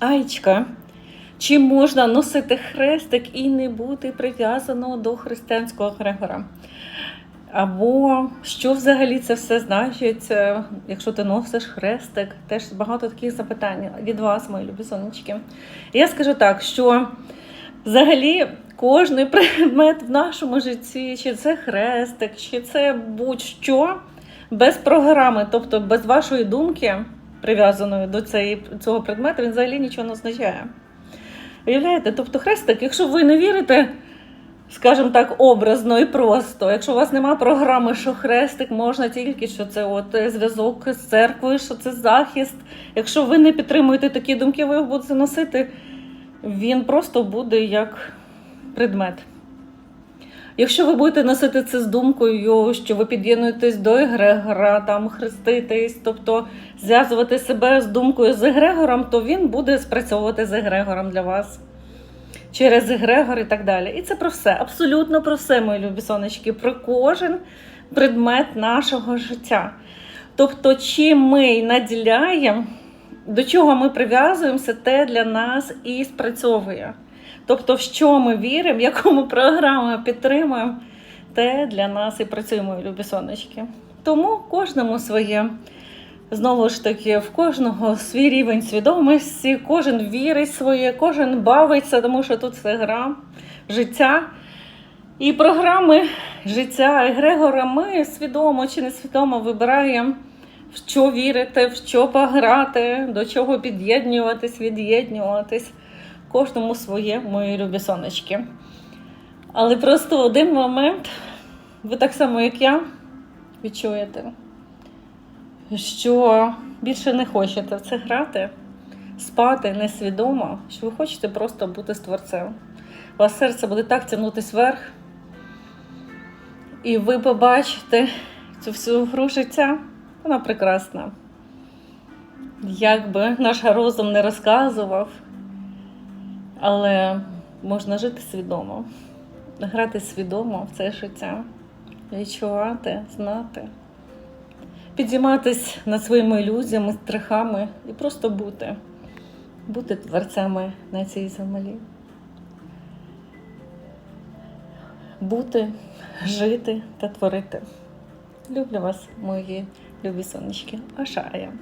Айчка, чи можна носити хрестик і не бути прив'язано до християнського Грегора? Або що взагалі це все значить, е, якщо ти носиш хрестик? Теж багато таких запитань від вас, мої любі сонечки. Я скажу так, що взагалі кожний предмет в нашому житті, чи це хрестик, чи це будь-що, без програми, тобто без вашої думки, прив'язаної до цієї, цього предмету, він взагалі нічого не означає. Уявляєте? Тобто хрестик, якщо ви не вірите, скажімо так, образно і просто, якщо у вас немає програми, що хрестик можна тільки, що це от е, зв'язок з церквою, що це захист. Якщо ви не підтримуєте такі думки, ви його будете носити, він просто буде як предмет. Якщо ви будете носити це з думкою, що ви під'єднуєтесь до егрегора, там хреститесь, тобто зв'язувати себе з думкою з егрегором, то він буде спрацьовувати з егрегором для вас через егрегор і так далі. І це про все, абсолютно про все, мої любі сонечки, про кожен предмет нашого життя. Тобто, чим ми наділяємо, до чого ми прив'язуємося, те для нас і спрацьовує. Тобто, в що ми віримо, яку ми програму підтримуємо, те для нас і працює, мої любі сонечки. Тому кожному своє. Знову ж таки, в кожного свій рівень свідомості, кожен вірить своє, кожен бавиться, тому що тут це гра, життя. І програми життя Егрегора ми свідомо чи несвідомо вибираємо, в що вірити, в що пограти, до чого під'єднуватись, від'єднуватись. Кожному своє, мої любі сонечки. Але просто в один момент, ви так само, як я, відчуєте що більше не хочете в це грати, спати несвідомо, що ви хочете просто бути з творцем. У вас серце буде так тягнутись вверх, і ви побачите цю всю гру життя. Вона прекрасна. Як би наш розум не розказував, але можна жити свідомо, грати свідомо в це життя, відчувати, знати підійматись над своїми ілюзіями, страхами і просто бути, бути творцями на цій землі. Бути, жити та творити. Люблю вас, мої любі сонечки. Ашая.